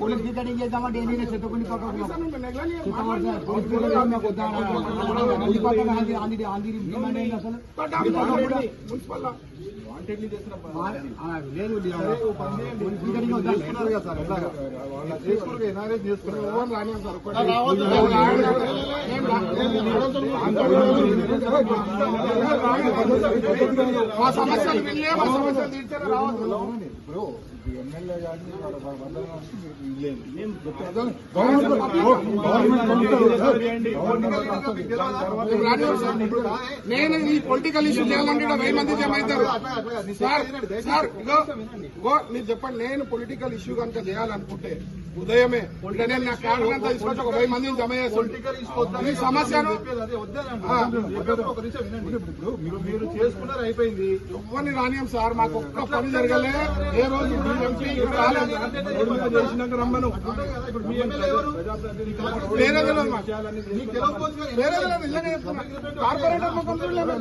Police recording చేద్దామంటే చెత్తకుండి లేదు sir. ఒక్కటి. మా సమస్యలు వినలే మా సమస్యలు రావద్దు ఎమ్మెల్యే గారిని నేను ఈ పొలిటికల్ ఇష్యూ చేయాలంటే వెయ్యి మంది జమ అవుతారు. సార్ మీరు చెప్పండి నేను పొలిటికల్ ఇష్యూ కనుక చేయాలనుకుంటే ఉదయమే ఇక్కడ నేను నా క్యాడర్ అంతా తీసుకొచ్చి ఒక వెయ్యి మందిని జమ చేస్తాను. సమస్య ఆ, మీరు చేసుకున్నారు అయిపోయింది ఎవరిని రానియం సార్ మాకు ఒక్క పని జరగలే ఏ రోజు రమ్మను వేరే తెలియదు మాకు. వేరే తెలియదు ఇళ్ళనే చెప్తున్నా. కార్పొరేటర్ ముఖం చూడలేదు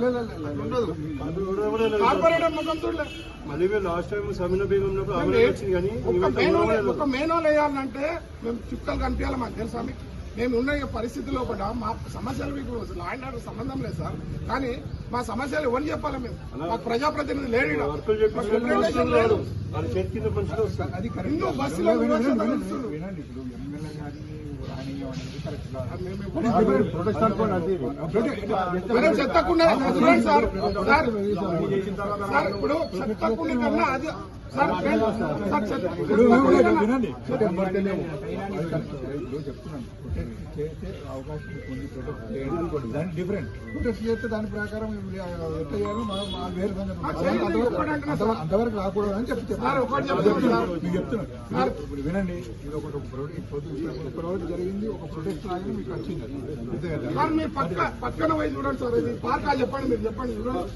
కార్పొరేటర్ ముఖం చూడలేదు మళ్ళీ లాస్ట్ టైం సమీన బేగం ఉన్నప్పుడు ఆమె వచ్చింది కానీ ఒక వేయాలంటే మేము చుక్కలు కనిపించాలి మాకు తెలుసా మీకు మేము ఉన్న ఈ పరిస్థితిలో కూడా మా సమస్యలు మీకు లా అండ్ ఆర్డర్ సంబంధం లేదు సార్. కానీ మా సమస్యలు ఎవరు చెప్పాలి మేము? మాకు ప్రజాప్రతినిధి లేడు లేదు. హిందూ బస్సులో మనం చెత్తకుండా సార్ సార్ ఇప్పుడు చెత్తకుండా కన్నా అది వినండి చెప్తున్నాను చేస్తే అవకాశం ఉంది ప్రొటెస్ట్ చేయడం దాని డిఫరెంట్ చేస్తే దాని ప్రకారం ఎట్లా చేయాలో మా- వేరే సంగతి. అంతవరకు- రాకూడదు అని చెప్పి చెప్తున్నాను మీకు చెప్తున్నాను వినండి ఇది ఒక ప్రొటెస్ట్ ఒక రోజు జరిగింది ఒక ప్రొటెస్ట్ లాగా మీకు వచ్చింది పక్కన పోయి చూడండి సార్ ఇది పార్కా చెప్పండి మీరు చెప్పండి చూడండి